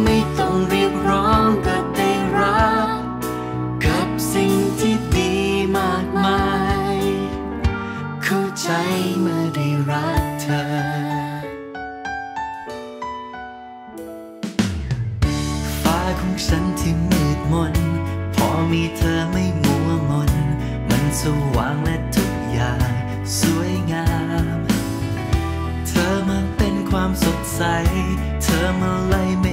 ไม่ต้องเรียกร้องก็ได้รับ กับสิ่งที่ดีมากมาย เข้าใจเมื่อได้รักเธอ ฟ้าของฉันที่มืดมน พอมีเธอไม่มัวมน มันสว่างและทุกอย่าง สวยงาม เธอมาเป็นความสดใส เธอมาไล่เม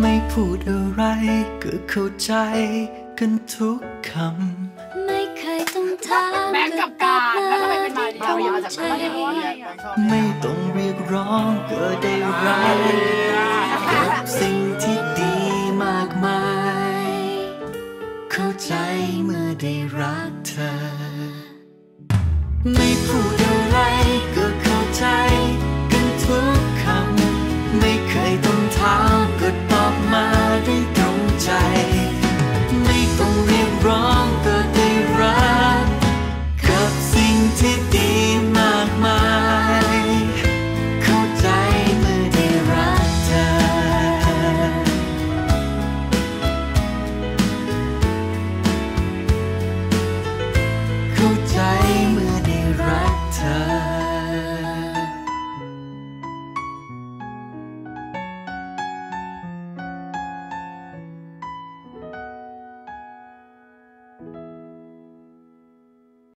ไม่พูดอะไรก็เข้าใจกันทุกคำ ไม่เคยต้องถามแบงค์กับการแล้วทำไมเป็นมาเดียวอย่ามาจากไหนเนี่ยเพราะว่าไงไม่ต้องเรียกร้องก็ได้รับกับสิ่งที่ดีมากมาย เข้าใจเมื่อได้รักเธอ ไม่พูด